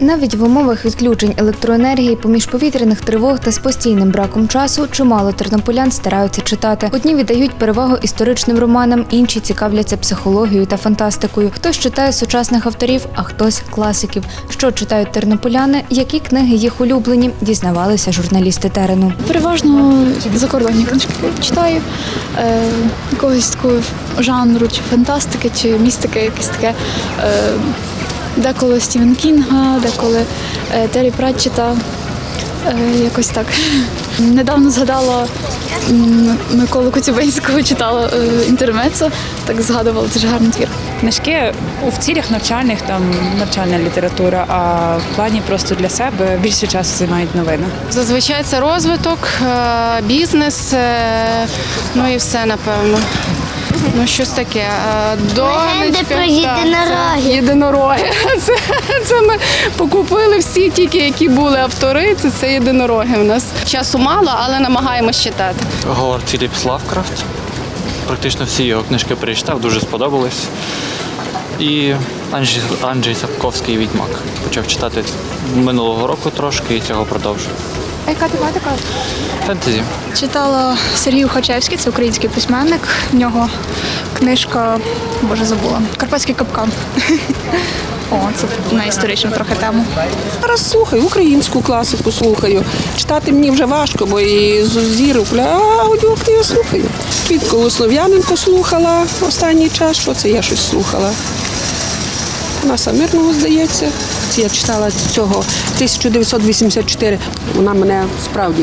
Навіть в умовах відключень електроенергії поміж повітряних тривог та з постійним браком часу чимало тернополян стараються читати. Одні віддають перевагу історичним романам, інші цікавляться психологією та фантастикою. Хтось читає сучасних авторів, а хтось класиків. Що читають тернополяни, які книги їх улюблені, дізнавалися журналісти терену. Переважно закордонні книжки читаю. Е, якогось такого жанру, чи фантастики, чи містики, якесь таке. Е, деколи Стівен Кінга, деколи е, Террі Пратчета. Е, якось так. Недавно згадала Миколу Коцюбинського, читала е, інтермецо, так згадувала, це ж гарний твір. Книжки в цілях навчальних, там навчальна література, а в плані просто для себе більше часу займають новини. Зазвичай це розвиток, бізнес, ну і все напевно. Ну, щось таке. Е, Легенди про це Єдинороги. Це, це ми покупили всі тільки, які були автори. Це, це єдинороги у нас. Часу мало, але намагаємось читати. Говард Філіпс Лавкрафт. Практично всі його книжки перечитав, дуже сподобались. І Анджей, Анджей Сапковський Відьмак. Почав читати минулого року трошки і цього продовжую. А яка тематика? Фентезі. Читала Сергій Ухачевський, це український письменник. В нього книжка, боже, забула. Карпатський капкан. О, це на історичну трохи тему. Зараз слухаю, українську класику слухаю. Читати мені вже важко, бо і з зіру, а аудіокниги я слухаю. Квіткову Слов'яненко слухала останній час, що це я щось слухала. Панаса Мирного, здається. Я читала цього 1984. Вона мене справді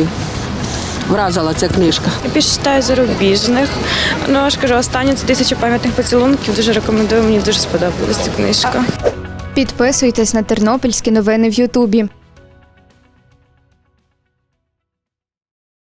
вразила ця книжка. Я більше читаю зарубіжних. Ну, я ж кажу, останнє це тисяча пам'ятних поцілунків. Дуже рекомендую, мені дуже сподобалась ця книжка. Підписуйтесь на тернопільські новини в Ютубі.